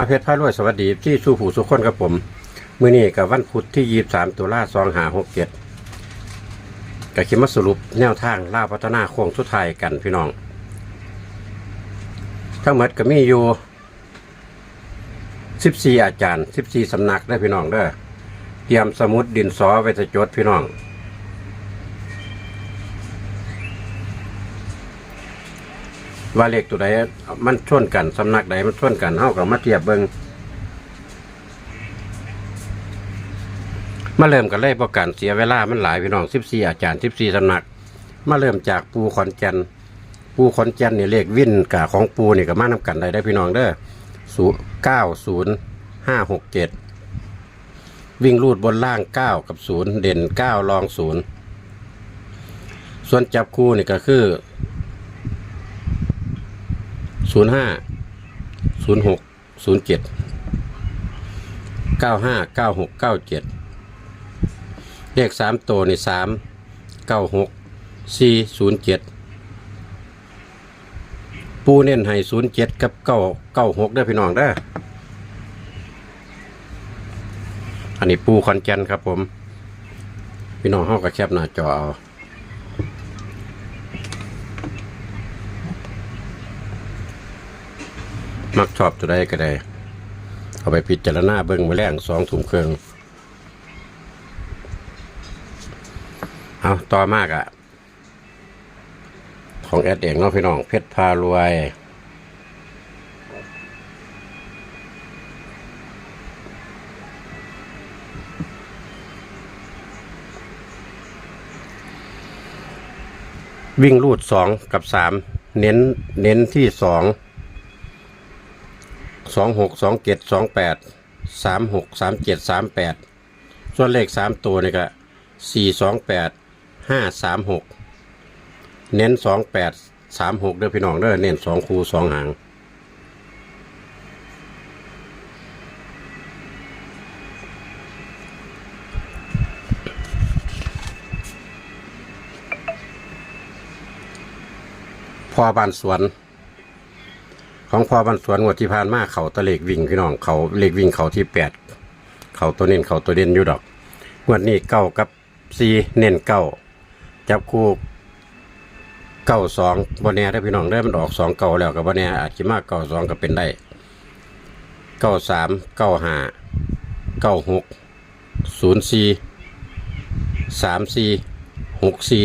อาเพชรพารวยสวัสดีที่สู้ผู้สุขคนกับผมมื้อนี้กับวันพุธที่23ตุลาคม2567ก็ดกับคิดมาสรุปแนวทางล่าพัฒนาโค้งสุดท้ายกันพี่น้อง ทั้งหมดก็มีอยู่14อาจารย์14สำนักได้พี่น้องเด้อเตรียมสมุดดินสอไว้จะจดพี่น้อง ว่าเลขตัวใดมันชนกันสำนักใดมันชนกันเฮากับมาเทียบเบิงมาเริ่มกันเลยเพระการเสียเวลามันหลายพี่น้อง14อาจารย์14สำนัก มาเริ่มจากปูขอนแก่นปูขอนแก่นนี่เลขวินกับของปูนี่ก็มานำกันได้ได้พี่น้องเด้อศูนย์เก้าศูนย์ห้าหกเจ็ดวิ่งรูดบนล่างเก้ากับศูนย์เด่นเก้ารองศูนย์ส่วนจับคู่นี่ก็คือ ศูนย์ห้าศูนย์หกศูนย์เจ็ดเก้าห้าเก้าหกเก้าเจ็ดเลขสามตัวนี่สามเก้าหกสี่ศูนย์เจ็ดปูเน้นให้ศูนย์เจ็ดกับเก้าเก้าหกได้พี่น้องได้อันนี้ปูคอนแกนครับผม พี่น้องห้องกับแคบหน้าจอเอา มักชอบตัวใดก็ได้ เอาไปพิจารณาเบิ้งมาแรงสองถุงเครื่องเอาต่อมากอะของแอดเองเนาะพี่น้องเพชรพารวยวิ่งรูดสองกับสามเน้นเน้นที่สอง สองหกสองเจ็ดสองแปดสามหกสามเจ็ดสามแปดส่วนเลขสามตัวนี่ก็สี่สองแปดห้าสามหกเน้นสองแปดสามหกเด้อพี่น้องเด้อเน้นสองคูสองหางพอบานสวน ของพอบันสวนงวดที่ผ่านมาเขาตะเลกวิ่งพี่น้องเขาเลขวิ่งเขาที่แปดเขาตัวเน้นเขาตัวเด่นอยู่ดอกงวดนี้เก้ากับซีเน้นเก้าจับคู่เก้าสองบนแน่ได้พี่น้องได้มันออกสองเก้าแล้วกับบนแน่อาจจะมากเก้าสองก็เป็นได้เก้าสามเก้าห้าเก้าหกศูนย์สี่สามสี่หกสี่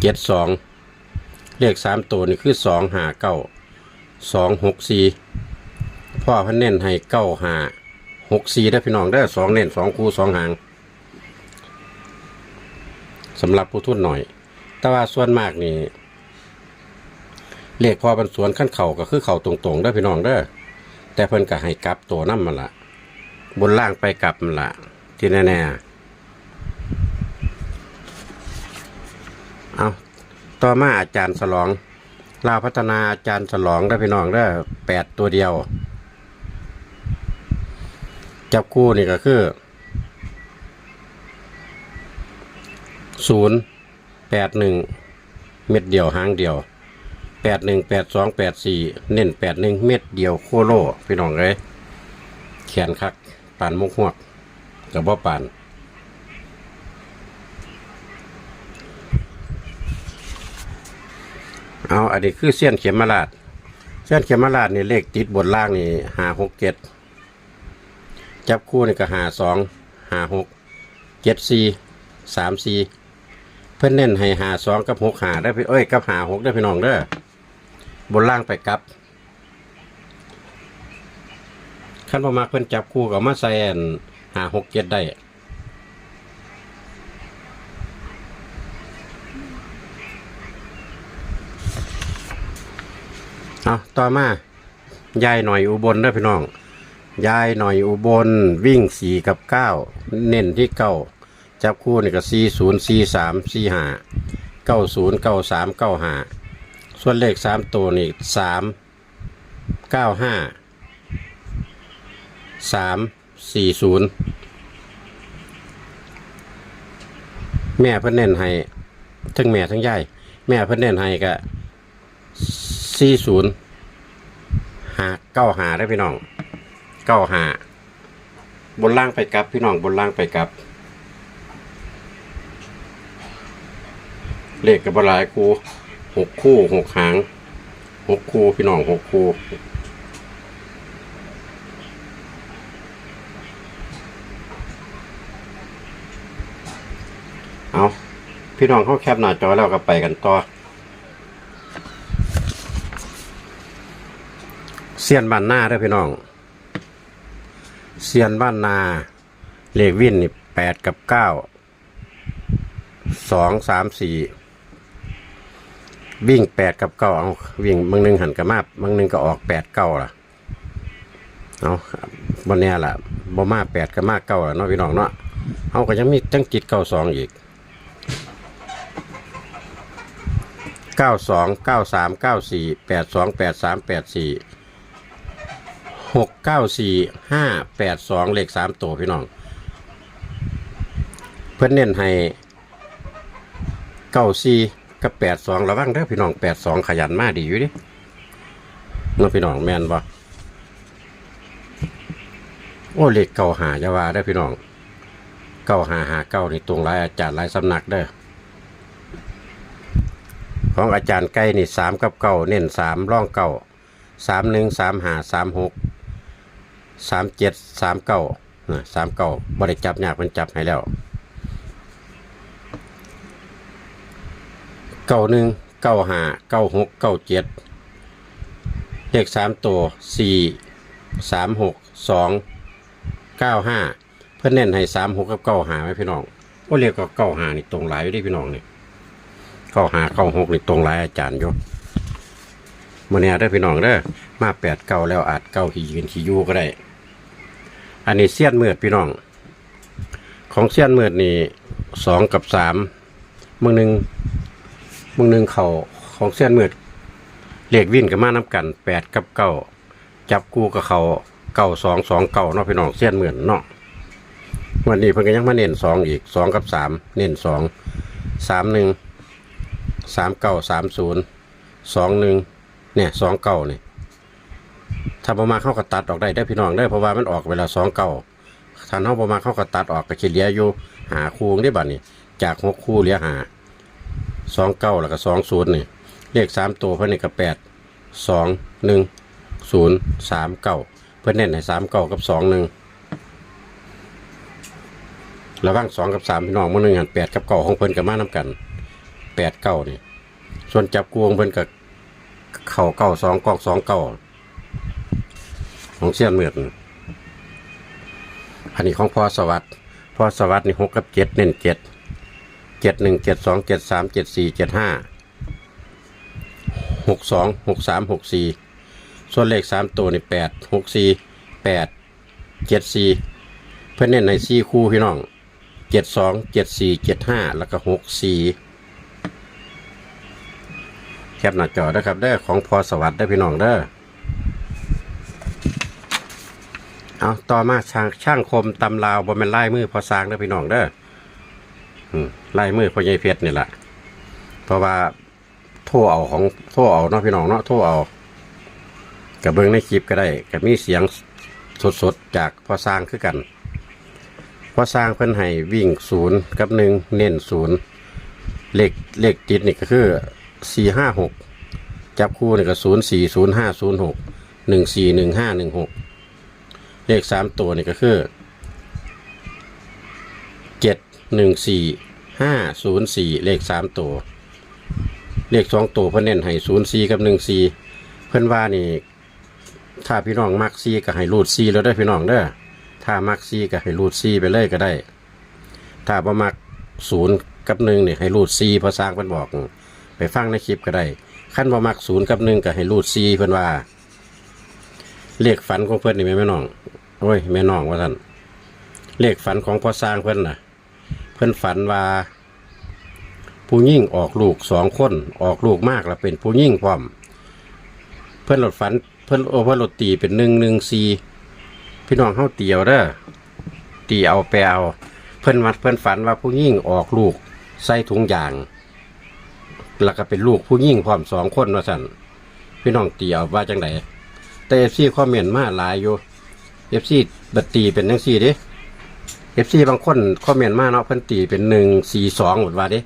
เจ็ดสองเลขสามตัวนี่คือสองห้าเก้า สองหกสี่พ่อพันเน้นให้เก้าหาหกสี่ได้พี่น้องได้สองเน้นสองคู่สองหางสำหรับผู้ทุนหน่อย แต่ว่าส่วนมากนี่เลขพอบันสวนขั้นเข่าก็คือเข่าตรงๆได้พี่น้องเด้แต่เพิ่นก็ให้กลับตัวน้ำมันละบนล่างไปกลับมันละที่แน่ๆเอาต่อมาอาจารย์สลอง ลาวพัฒนาอาจารย์ฉลองได้พี่น้องได้แปดตัวเดียว จับคู่นี่ก็คือศูนย์แปดหนึ่งเม็ดเดียวหางเดียวแปดหนึ่งแปดสองแปดสี่เน้นแปดหนึ่งเม็ดเดียวโคโลพี่น้องเลยแขนคักปานมุกหวกกับบ่ป่าน เอาอันนี้คือเส้นเข็มมาลาดเส้นเข็มมาลาดนี่เลขติดบนล่างนี่หาหกเจ็ดจับคู่นี่ก็หาสองหาหกเจ็ดสี่สามสี่เพื่อนเน้นให้หาสองกับหกหาได้พี่เอ้ยกับหาหกได้พี่น้องเด้อบนล่างไปกับขั้นพอมาเพื่อนจับคู่กับมาใส่อันหาหกเจ็ดได้ เอาต่อมายายหน่อยอุบลเด้อพี่น้องยายหน่อยอุบลวิ่งสี่กับเก้าเน้นที่เก้าจับคู่นี่ก็สี่ศูนย์สี่สามสี่ห้าเก้าศูนย์เก้าสามเก้าห้าส่วนเลขสามตัวนี่สามเก้าห้าสามสี่ศูนย์แม่เพิ่นเน้นให้ทั้งแม่ทั้งยายแม่เพิ่นเน้นให้ก็ สี่ศูนย์หาเก้าหาได้พี่น้องเก้าหาบนล่างไปกลับ พี่น้องบนล่างไปกลับ เลขกับบหลายคู่หกคู่หกหางหกคู่พี่น้องหกคู่เอาพี่น้องเขาแคปหน้าจอแล้วก็ไปกันต่อ เซียนบ้านนาเด้พี่น้องเซียนบ้านนาเลขวินนี่แปดกับเก้าสองสามสี่วิ่งแปดกับเก้าเอาวิ่งบางหนึ่งหันกับมาบางหนึ่งก็ออกแปดเก้าล่ะเอาบนเนียล่ะบ่มาแปดกับมาเก้าล่ะเนาะพี่น้องเนาะเอาก็ยังมีจังจิตเก้าสองอีกเก้าสองเก้าสามเก้าสี่แปดสองแปดสามแปดสี่ หกเก้าสี่ห้าแปดสองเลขสามตัวพี่น้อง เพื่อนเน้นให้เก้าสี่กับแปดสองระวังเด้อพี่น้องแปดสองขยันมากดีอยู่ดิน้องพี่น้องแมนบ่โอ้เลขเก้าหาจะว่าได้อพี่น้องเก้าหาหาเก้านี่ตรงหลายอาจารย์หลายสำนักเด้อของอาจารย์ใกล้นี่สามกับเก้าเน้นสามร่องเก้าสามหนึ่งสามหาสามหก สามเจ็ดสามเก้าสามเก้าบริจับยากมันจับให้แล้วเก้าหนึ่งเก้าห้าเก้าหกเก้าเจ็ดเลขสามตัวสี่สามหกสองเก้าห้าเพื่อนเน้นให้สามหกกับเก้าห้าไหมพี่น้องว่าเรียกก็เก้าห้านี่ตรงหลายอยู่ดิพี่น้องนี่เก้าห้าเก้าหกนี่ตรงหลายอาจารย์ยู่ มื่อนี้ได้พี่น้องเด้อมาแปดเก้าแล้วอาจเก้าขี่ยืนขี่ยูก็ได้ อันนี้เสี้ยนเมือดพี่น้อง ของเสี้ยนเมือดนี่สองกับสามมึงหนึ่งมึงหนึ่งเขาของเสี้ยนเมืดเลขวิ่นกับมาน้ำกันแปดกับเก้าจับกูกับเขาเก้าสองสองเก้าเนาะพี่น้องเสี้ยนเหมือนเนาะวันนี้เพิ่นก็ยังมาเน้นสองอีกสองกับสามเน้นสองสามหนึ่งสามเก้าสามศูนย์สองหนึ่ง เนี่ยสองเก้านี่ถ้าประมาเข้ากับตัดออกได้ได้พี่น้องได้เพราะว่ามันออกเวลาสองเก้าถ้าเขาประมาเข้ากับตัดออกก็เฉลี่ยอยู่หาคู่ได้บัดนี้จากหกคู่เหลือหาสองเก้าแล้วก็สองศูนย์นี่เลขสามตัวเพื่อนนี่ก็แปดสองหนึ่งศูนย์สามเก้าเพื่อนเน้นให้สามเก้ากับสองหนึ่งระหว่างสองกับสามพี่น้องมื่อหนึ่งหันแปดกับเก้าของเพื่อนกับมาน้ำกันแปดเก้านี่ส่วนจับกวงเพื่อนกับ เข่าเก้าสองกอกสองเก้าของเสี้ยนเหมือดอันนี้ของพ่อสวัสดิ์พ่อสวัสดิ์นี่หกกับเจ็ดเน้นเจ็ดเจ็ดหนึ่งเจ็ดสองเจ็ดสามเจ็ดสี่เจ็ดห้าหกสองหกสามหกสี่ส่วนเลขสามตัวนี่แปดหกสี่แปดเจ็ดสี่เพื่อนเน้นในสี่คู่พี่น้องเจ็ดสองเจ็ดสี่เจ็ดห้าแล้วก็หกสี่ ปหน้าจอนะครับได้ของพอสวัสดิ์ได้พี่น้องเด้อเอาต่อมาช่างช่างคมตำลาวบนเป็นไล่มือพอสร้างได้พี่น้องเด้ออืมไล่มือพอใหญ่เพชรนี่แหละเพราะว่าโทรเอาของโทรเอาเนาะพี่น้องเนาะโทรเอากับเบิ้งในคลิปก็ได้กับมีเสียงสดๆจากพอสร้างคือกันพอสร้างเพิ่นให้วิ่งศูนย์กับหนึ่งเน้นศูนย์เลขเลขติดนี่ก็คือ สี่ห้าหกจับคู่เนี่ยก็ศูนย์สี่ศูนย์ห้าศูนย์หกหนึ่งสี่หนึ่งห้าหนึ่งหกเลขสามตัวนี่ก็คือเจ็ดหนึ่งสี่ห้าศูนย์สี่เลขสามตัว เลขสองตัวเพิ่นเน้นให้ศูนย์สี่กับหนึ่งสี่เพิ่นว่านี่ถ้าพี่น้องมักซีก็ให้รูดซีแล้วได้พี่น้องเด้อถ้ามักซีก็ให้รูดซีไปเลยก็ได้ ถ้าบ่มักศูนย์กับหนึ่งเนี่ยให้รูดซีพอสร้างเพิ่นบอก ไปฟังในคลิปก็ได้ขั้นบ่มักศูนย์กับหนึ่งก็ให้รูดซีเพิ่อนว่าเลขฝันของเพิ่อนนี่แม่แม่น้องโอ้ยแม่น้องว่าท่านเลขฝันของพ่อสร้างเพิ่อนน่ะเพิ่อนฝันว่า ผู้ยิ่งออกลูกสองคนออกลูกมากแล้วเป็นผู้ยิ่งพร้อม เพิ่อนหลดฝันเพิ่อนโอเพิ่อนหลดตีเป็นหนึ่งหนึ่งสี่พี่น้องเฮาเตียวเด้อตีเอาแปลเอาเพิ่อนวัดเพิ่อนฝันว่าผู้ยิ่งออกลูกใส่ถุงยาง แล้วก็เป็นลูกผู้ยิ่งพร้อมสองคนว่าสั่นพี่น้องตีเอาว่าจังไดแต่เอฟซีคอมเมนมาหลายอยู่เอฟซีบัตตีเป็นจังซี่ด้เอฟซีบางคนคอมเมนมาเนาะเพิ่นตีเป็นหนึ่งสี่สองหมดว่าด้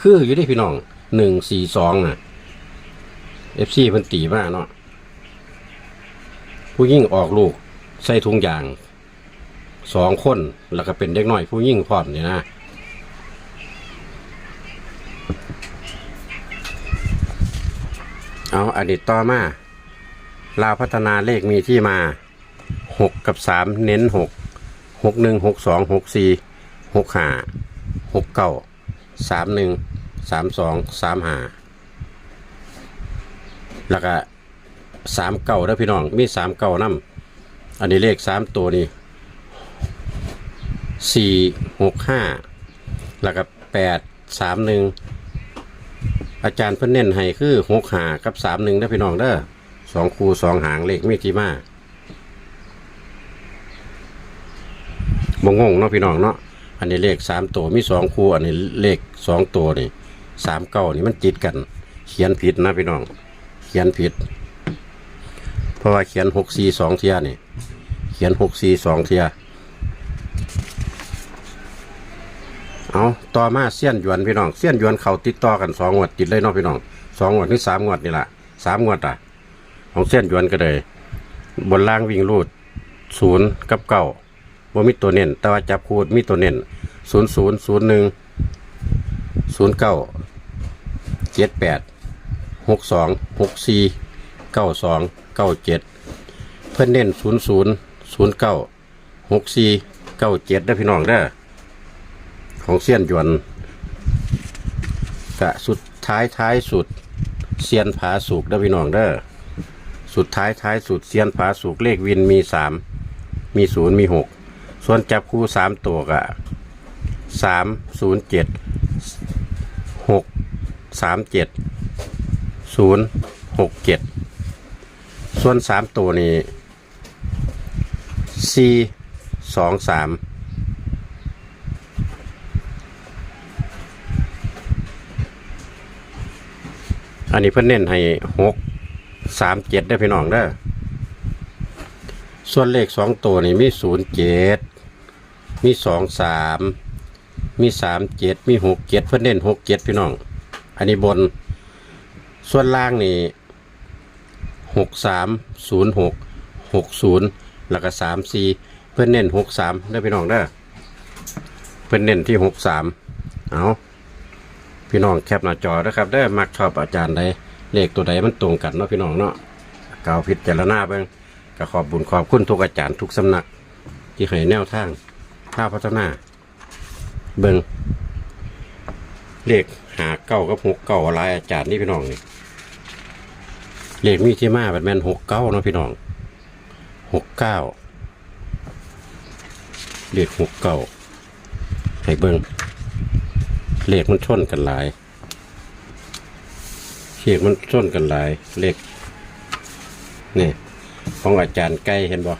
คืออยู่ดิพี่น้องหนึ่งสี่สองอะเอฟซีเพิ่นตีมาเนาะผู้ยิ่งออกลูกใส่ถุงยางสองคนแล้วก็เป็นเด็กน้อยผู้ยิ่งพร้อมนี่ยนะ เอาอดีตต่อมาลาวพัฒนาเลขมีที่มาหกกับสามเน้นหกหกหนึ่งหกสองหกสี่หกห้าหกเก้าสามหนึ่งสามสองสามห้าแล้วก็สามเก้าแล้วพี่น้องมีสามเก้านํอันนี้เลขสามตัวนี้สี่หกห้าแล้วก็แปดสามหนึ่ง อาจารย์เพิ่นเน้นให้คือหกหากับสามหนึ่งได้อพี่น้องเด้อสองคูสองหางเลขมีที่มาบงงงเนาะพี่น้องเนาะอันนี้เลขสามตัวมีสองคูอันนี้เลขสองตัวนี่สามเก้านี่มันติดกัน เขียนผิดนะพี่น้อง เขียนผิด เพราะว่าเขียนหกสี่สองเทียนี่ เขียนหกสี่สองเทียเอา ต่อมาเสี้ยนหยวนพี่น้องเสี้ยนหยวนเขาติดต่อกันสองงวดติดเลยเนาะพี่น้องสองงวดหรือสามงวดนี่แหละสามงวดอะ ของเสี้ยนหยวนก็เลย บนล่างวิ่งรูดศูนย์กับเก้าว่ามีตัวเน้นแต่ว่าจับคูดมีตัวเน้นศูนย์ศูนย์ศูนย์หนึ่งศูนย์เก้าเจ็ดแปดหกสองหกสี่เก้าสองเก้าเจ็ดเพื่อนเน้นศูนย์ศูนย์ศูนย์เก้าหกสี่เก้าเจ็ดได้พี่น้องเด้อ ของเซียนหยวนกะสุดท้ายท้ายสุดเซียนผาสุกเด้อพี่น้องเด้อสุดท้ายท้ายสุดเซียนผาสุกเลขวินมีสามมีศูนย์มีหกส่วนจับคู่สามตัวกะสามศูนย์เจ็ดหกสามเจ็ดศูนย์หกเจ็ดส่วนสามตัวนี้สี่สองสาม อันนี้เพิ่นเน้นให้หกสามเจ็ดได้พี่น้องเด้อส่วนเลขสองตัวนี่มีศูนย์เจ็ดมีสองสามมีสามเจ็ดมีหกเจ็ดเพิ่นเน้นหกเจ็ดพี่น้อง อันนี้บน ส่วนล่างนี่หกสามศูนย์หกหกศูนย์แล้วก็สามสี่เพิ่อนเน้นหกสามได้พี่น้องเด้อเพิ่อนเน้นที่หกสามเอา พี่น้องแคปหน้าจอนะครับได้มักชอบอาจารย์ใดเลขตัวใดมันตรงกันเนาะพี่น้องเนาะกล่าวพิจารณาเบิ่งก็ขอบบุญขอบคุณทุกอาจารย์ทุกสำนัก ที่ให้แนวทางท่าพัฒนา เบิ่งเลขหาเก้ากับหกเก้าลายอาจารย์นี่พี่น้องนี่เลขมีที่มาแบบแมนหกเก้าเนาะพี่น้องหกเก้าเลขหกเก้าให้เบิ่ง เลขมันชนกันหลายเลขมันชนกันหลาย เลขนี่ของอาจารย์ใกล้เห็นบ่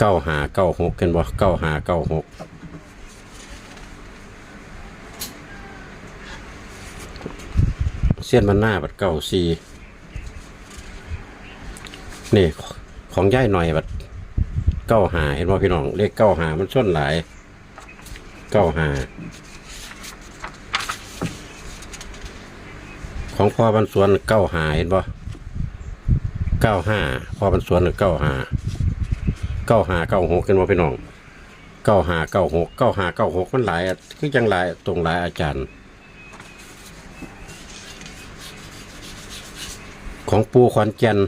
เก้าหาเก้าหกเห็นบ่เก้าหาเก้าหกเส้นมันหน้าบัดเก้าสี่นี่ของย่ายหน่อยบัดเก้าหาเห็นบ่พี่น้องเลขเก้าหามันชนหลายเก้าหา ของพ่อบันสวนเก้าหาเห็นปะเก้าห้าพ่อบันสวนเก้าหาเก้าหาเก้าหกเห็นบ่พี่น้องเก้าหาเก้าหกเก้าหาเก้าหกมันหลายอะคือยังหลายตรงหลายอาจารย์ ของปูขอนแก่น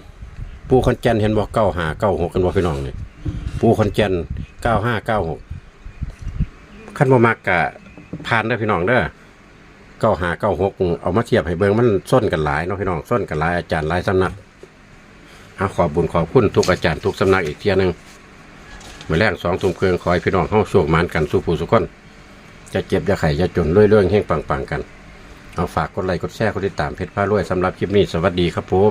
ปูขอนแก่นเห็นบ่เก้าหาเก้าหกกันบ่พี่น้องนี่ปูขอนแก่นเก้าห้าเก้าหกขั้นบ่มักกะผ่านได้พี่น้องเด้อ เก้าหาเก้าหกเอามาเทียบให้เบิ้งมันส้นกันหลายเนาะพี่น้องส้นกันหลายอาจารย์หลายสำนักอาขอบุญขอบคุณทุกอาจารย์ทุกสำนักอีกเที่ยนึงมาแรงสองทุ่มเครื่องคอยพี่น้องเฮาโชคหมานกันสู้ผู้สุขคนจะเจ็บจะไข่จะจนเรื่อยเรื่องปังๆกัน เอาฝากกดไลค์กดแชร์กดติดตามเพจพารวยสำหรับคลิปนี้สวัสดีครับผม